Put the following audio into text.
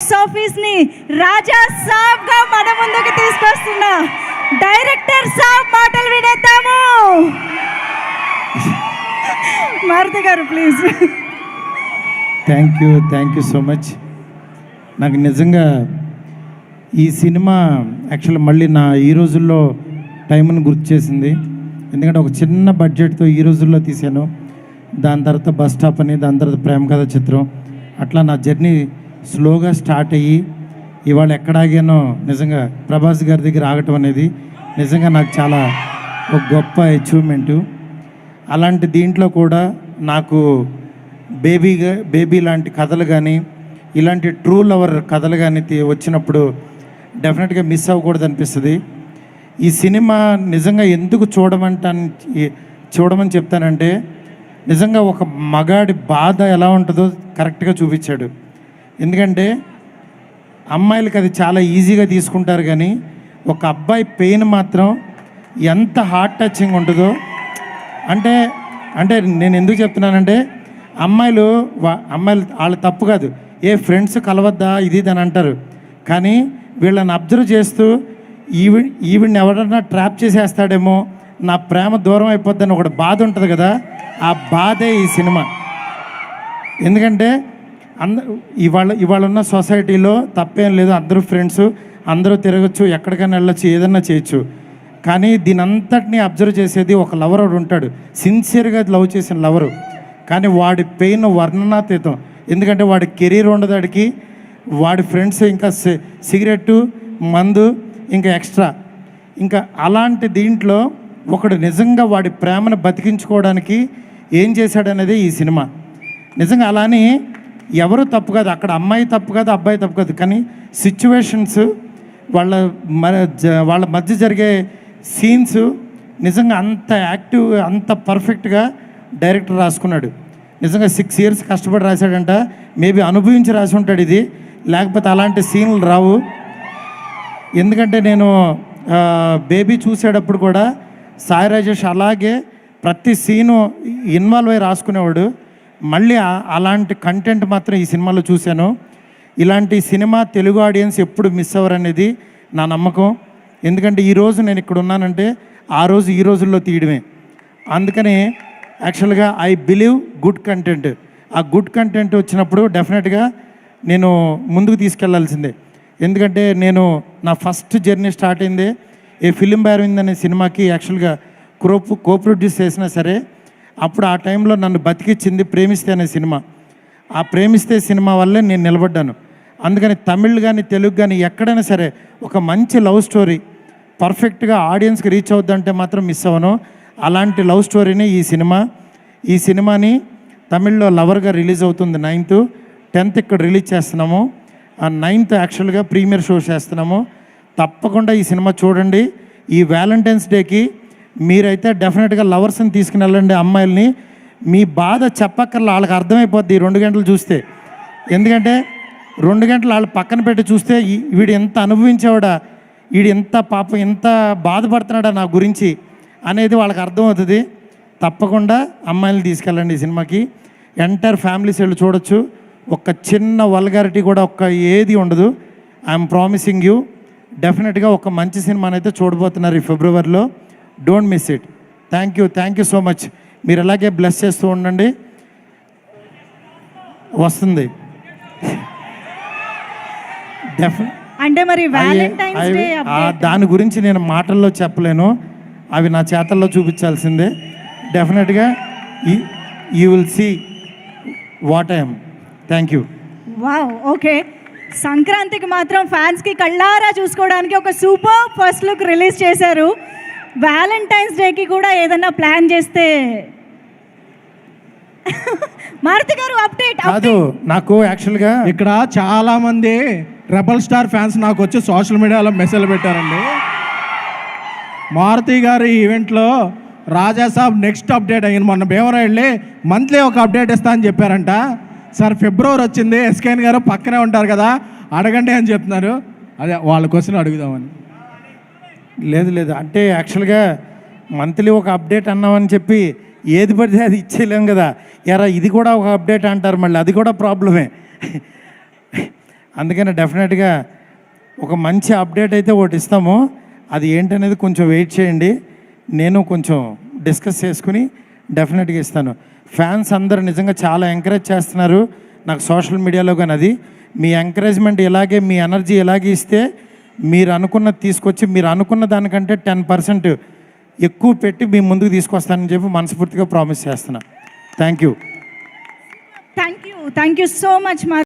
ఆఫీస్ని రాజా సాబ్గా మన ముందుకు తీసుకొస్తున్నా డైరెక్టర్ సాబ్ మాటలు వినేద్దాము. మారుతి గారు please. Thank you thank you so much నాకు నిజంగా ఈ సినిమా యాక్చువల్ మళ్ళీ నా ఈ రోజుల్లో టైంని గుర్తు చేసింది. ఎందుకంటే ఒక చిన్న బడ్జెట్తో ఈ రోజుల్లో తీశాను. దాని తర్వాత బస్ స్టాప్ అని దాని తర్వాత ప్రేమ కథ చిత్రం. అట్లా నా జర్నీ స్లోగా స్టార్ట్ అయ్యి ఇవాళ ఎక్కడ ఆగానో నిజంగా ప్రభాస్ గారి దగ్గర ఆగటం అనేది నిజంగా నాకు చాలా ఒక గొప్ప అచీవ్మెంటు అలాంటి దీంట్లో కూడా నాకు బేబీగా బేబీ లాంటి కథలు కానీ ఇలాంటి ట్రూ లవర్ కథలు కానీ వచ్చినప్పుడు డెఫినెట్గా మిస్ అవ్వకూడదు అనిపిస్తుంది. ఈ సినిమా నిజంగా ఎందుకు చూడమంటాను చూడమని చెప్తానంటే నిజంగా ఒక మగాడి బాధ ఎలా ఉంటుందో కరెక్ట్గా చూపించాడు. ఎందుకంటే అమ్మాయిలకి అది చాలా ఈజీగా తీసుకుంటారు కానీ ఒక అబ్బాయి పెయిన్ మాత్రం ఎంత హార్ట్ టచింగ్ ఉంటుందో అంటే అంటే నేను ఎందుకు చెప్తున్నానంటే అమ్మాయిలు వా- అమ్మాయిలు వాళ్ళ తప్పు కాదు. ఏ ఫ్రెండ్స్ కలవద్దా ఇది ఇది అని అంటారు. కానీ వీళ్ళని అబ్జర్వ్ చేస్తూ ఈవి ఈవిడిని ఎవరన్నా ట్రాప్ చేసేస్తాడేమో నా ప్రేమ దూరం అయిపోద్దని ఒకటి బాధ ఉంటుంది కదా ఆ బాధే ఈ సినిమా. ఎందుకంటే అంద ఇవాళ ఇవాళ ఉన్న సొసైటీలో తప్పేం లేదు. అందరూ ఫ్రెండ్స్ అందరూ తిరగచ్చు ఎక్కడికైనా వెళ్ళచ్చు ఏదన్నా చేయొచ్చు. కానీ దీని అంతటినీ అబ్జర్వ్ చేసేది ఒక లవర్ ఒకడు ఉంటాడు. సిన్సియర్గా లవ్ చేసిన లవరు. కానీ వాడి పెయిన్ వర్ణనాతీతం. ఎందుకంటే వాడి కెరీర్ ఉండదాడికి వాడి ఫ్రెండ్స్ ఇంకా సి- సిగరెట్టు మందు ఇంకా ఎక్స్ట్రా. ఇంకా అలాంటి దీంట్లో ఒకడు నిజంగా వాడి ప్రేమను బతికించుకోవడానికి ఏం చేశాడనేది ఈ సినిమా. నిజంగా అలానే ఎవరు తప్పు కాదు అక్కడ అమ్మాయి తప్పు కాదు అబ్బాయి తప్పు కాదు కానీ సిచ్యువేషన్స్ వాళ్ళ వాళ్ళ మధ్య జరిగే సీన్స్ నిజంగా అంత యాక్టివ్ అంత పర్ఫెక్ట్గా డైరెక్టర్ రాసుకున్నాడు. నిజంగా సిక్స్ ఇయర్స్ కష్టపడి రాశాడంట మేబీ అనుభవించి రాసి ఉంటాడు ఇది. లేకపోతే అలాంటి సీన్లు రావు. ఎందుకంటే నేను బేబీ చూసేటప్పుడు కూడా సాయి రాజేష్ అలాగే ప్రతి సీను ఇన్వాల్వ్ అయి రాసుకునేవాడు. మళ్ళీ అలాంటి కంటెంట్ మాత్రం ఈ సినిమాలో చూశాను. ఇలాంటి సినిమా తెలుగు ఆడియన్స్ ఎప్పుడు మిస్ అవ్వరు అనేది నా నమ్మకం. ఎందుకంటే ఈరోజు నేను ఇక్కడ ఉన్నానంటే ఆ రోజు ఈ రోజుల్లో తీయడమే. అందుకని యాక్చువల్గా ఐ బిలీవ్ గుడ్ కంటెంట్ ఆ గుడ్ కంటెంట్ వచ్చినప్పుడు డెఫినెట్గా నేను ముందుకు తీసుకెళ్ళాల్సిందే. ఎందుకంటే నేను నా ఫస్ట్ జర్నీ స్టార్ట్ అయిందే. ఏ ఫిలిం బ్యారవింద్ అనే సినిమాకి యాక్చువల్గా క్రో కో ప్రొడ్యూస్ చేసినా సరే అప్పుడు ఆ టైంలో నన్ను బతికిచ్చింది ప్రేమిస్తే అనే సినిమా. ఆ ప్రేమిస్తే సినిమా వల్లే నేను నిలబడ్డాను. అందుకని తమిళ్ కానీ తెలుగు కానీ ఎక్కడైనా సరే ఒక మంచి లవ్ స్టోరీ పర్ఫెక్ట్గా ఆడియన్స్కి రీచ్ అవుద్దంటే మాత్రం మిస్ అవ్వను. అలాంటి లవ్ స్టోరీని ఈ సినిమా. ఈ సినిమాని తమిళ్ళో లవర్గా రిలీజ్ అవుతుంది నైన్త్. టెన్త్ ఇక్కడ రిలీజ్ చేస్తున్నాము. ఆ నైన్త్ యాక్చువల్గా ప్రీమియర్ షో చేస్తున్నాము. తప్పకుండా ఈ సినిమా చూడండి. ఈ వ్యాలంటైన్స్ డేకి మీరైతే డెఫినెట్గా లవర్స్ని తీసుకుని వెళ్ళండి అమ్మాయిల్ని. మీ బాధ చెప్పక్కర్లా వాళ్ళకి అర్థమైపోద్ది రెండు గంటలు చూస్తే. ఎందుకంటే రెండు గంటలు వాళ్ళు పక్కన పెట్టి చూస్తే వీడు ఎంత అనుభవించేవాడా వీడు ఎంత పాపం ఎంత బాధపడుతున్నాడా నా గురించి అనేది వాళ్ళకి అర్థమవుతుంది. తప్పకుండా అమ్మాయిలు తీసుకెళ్ళండి ఈ సినిమాకి. ఎంటైర్ ఫ్యామిలీస్ వెళ్ళి చూడొచ్చు. ఒక చిన్న వల్గారిటీ కూడా ఒక్క ఏది ఉండదు. ఐఎమ్ ప్రామిసింగ్ యూ డెఫినెట్గా ఒక మంచి సినిమానైతే చూడబోతున్నారు ఈ ఫిబ్రవరిలో don't miss it thank you thank you so much మీరు అలాగే బ్లెస్ చేస్తూ ఉండండి. వస్తుంది. అంటే మరి దాని గురించి నేను మాటల్లో చెప్పలేను. అవి నా చేతల్లో చూపించాల్సిందే. డెఫినెట్గా you will see what I'm thank you wow okay సంక్రాంతికి మాత్రం ఫ్యాన్స్కి కళ్ళారా చూసుకోవడానికి ఒక సూపర్ ఫస్ట్ లుక్ రిలీజ్ చేశారు. వ్యాలంటైన్స్ డేకి కూడా ఏదన్నా ప్లాన్ చేస్తే? మారుతి గారు అప్డేట్ కాదు నాకు యాక్చువల్గా ఇక్కడ చాలా మంది రెబల్ స్టార్ ఫ్యాన్స్ నాకు వచ్చి సోషల్ మీడియాలో మెసేజ్లు పెట్టారండి. మారుతి గారి ఈవెంట్లో రాజా సాబ్ నెక్స్ట్ అప్డేట్ అయ్యింది మొన్న భీమరా వెళ్ళి మంత్లీ ఒక అప్డేట్ ఇస్తా అని చెప్పారంట. సార్ ఫిబ్రవరి వచ్చింది. ఎస్కేన్ గారు పక్కనే ఉంటారు కదా అడగండి అని చెప్తున్నారు. అదే వాళ్ళ క్వశ్చన్ అడుగుదామని. లేదు లేదు. అంటే యాక్చువల్గా మంత్లీ ఒక అప్డేట్ అన్నామని చెప్పి ఏది పడితే అది ఇచ్చేయలేం కదా. ఎరా ఇది కూడా ఒక అప్డేట్ అంటారు మళ్ళీ. అది కూడా ప్రాబ్లమే అందుకని డెఫినెట్గా ఒక మంచి అప్డేట్ అయితే ఒకటి ఇస్తాము. అది ఏంటనేది కొంచెం వెయిట్ చేయండి. నేను కొంచెం డిస్కస్ చేసుకుని డెఫినెట్గా ఇస్తాను. ఫ్యాన్స్ అందరూ నిజంగా చాలా ఎంకరేజ్ చేస్తున్నారు. నాకు సోషల్ మీడియాలో కానీ అది. మీ ఎంకరేజ్మెంట్ ఇలాగే మీ ఎనర్జీ ఇలాగే ఇస్తే మీరు అనుకున్న తీసుకొచ్చి మీరు అనుకున్న దానికంటే టెన్ పర్సెంట్ ఎక్కువ పెట్టి మీ ముందుకు తీసుకొస్తానని చెప్పి మనస్ఫూర్తిగా ప్రామిస్ చేస్తున్నా. Thank you thank you thank you so much మా